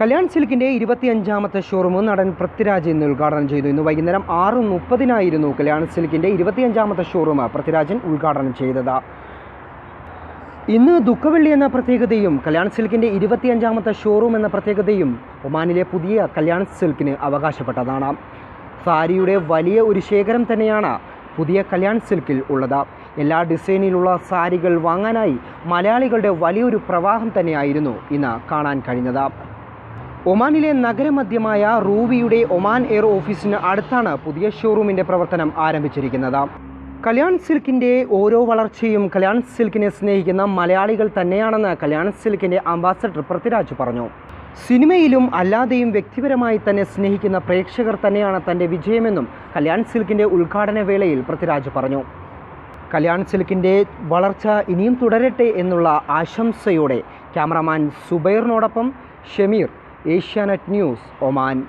Kalyan സിൽക്കിന്റെ ഇരുപത്തിയഞ്ചാമത്തെ showroom നടൻ പൃഥ്വിരാജ് ഇന്ന് ഉദ്ഘാടനം ചെയ്തു. ഇന്ന് വൈകുന്നേരം ആറ് മുപ്പതിനായിരുന്നു കല്യാൺ സിൽക്കിന്റെ ഇരുപത്തിയഞ്ചാമത്തെ ഷോറൂം പൃഥ്വിരാജൻ ഉദ്ഘാടനം ചെയ്തത്. ഇന്ന് ദുഃഖവെള്ളി എന്ന പ്രത്യേകതയും കല്യാൺ സിൽക്കിന്റെ ഇരുപത്തിയഞ്ചാമത്തെ ഷോറൂം എന്ന പ്രത്യേകതയും ഒമാനിലെ പുതിയ കല്യാൺ സിൽക്കിന് അവകാശപ്പെട്ടതാണ്. സാരിയുടെ വലിയ ഒരു ശേഖരം തന്നെയാണ് പുതിയ കല്യാൺ സിൽക്കിൽ ഉള്ളത്. എല്ലാ ഡിസൈനിലുള്ള സാരികൾ വാങ്ങാനായി മലയാളികളുടെ വലിയൊരു പ്രവാഹം തന്നെയായിരുന്നു ഇന്ന് കാണാൻ കഴിഞ്ഞത്. ഒമാനിലെ നഗരമധ്യമായ റൂവിയുടെ ഒമാൻ എയർ ഓഫീസിന് അടുത്താണ് പുതിയ ഷോറൂമിന്റെ പ്രവർത്തനം ആരംഭിച്ചിരിക്കുന്നത്. കല്യാൺ സിൽക്കിന്റെ ഓരോ വളർച്ചയും കല്യാൺ സിൽക്കിനെ സ്നേഹിക്കുന്ന മലയാളികൾ തന്നെയാണെന്ന് കല്യാൺ സിൽക്കിന്റെ അംബാസഡർ പൃഥ്വിരാജ് പറഞ്ഞു. സിനിമയിലും അല്ലാതെയും വ്യക്തിപരമായി തന്നെ സ്നേഹിക്കുന്ന പ്രേക്ഷകർ തന്നെയാണ് തന്റെ വിജയമെന്നും കല്യാൺ സിൽക്കിന്റെ ഉദ്ഘാടന വേളയിൽ പൃഥ്വിരാജ് പറഞ്ഞു. കല്യാൺ സിൽക്കിന്റെ വളർച്ച ഇനിയും തുടരട്ടെ എന്നുള്ള ആശംസയോടെ ക്യാമറമാൻ സുബൈറിനോടൊപ്പം ഷമീർ एशियानेट न्यूज़ ओमान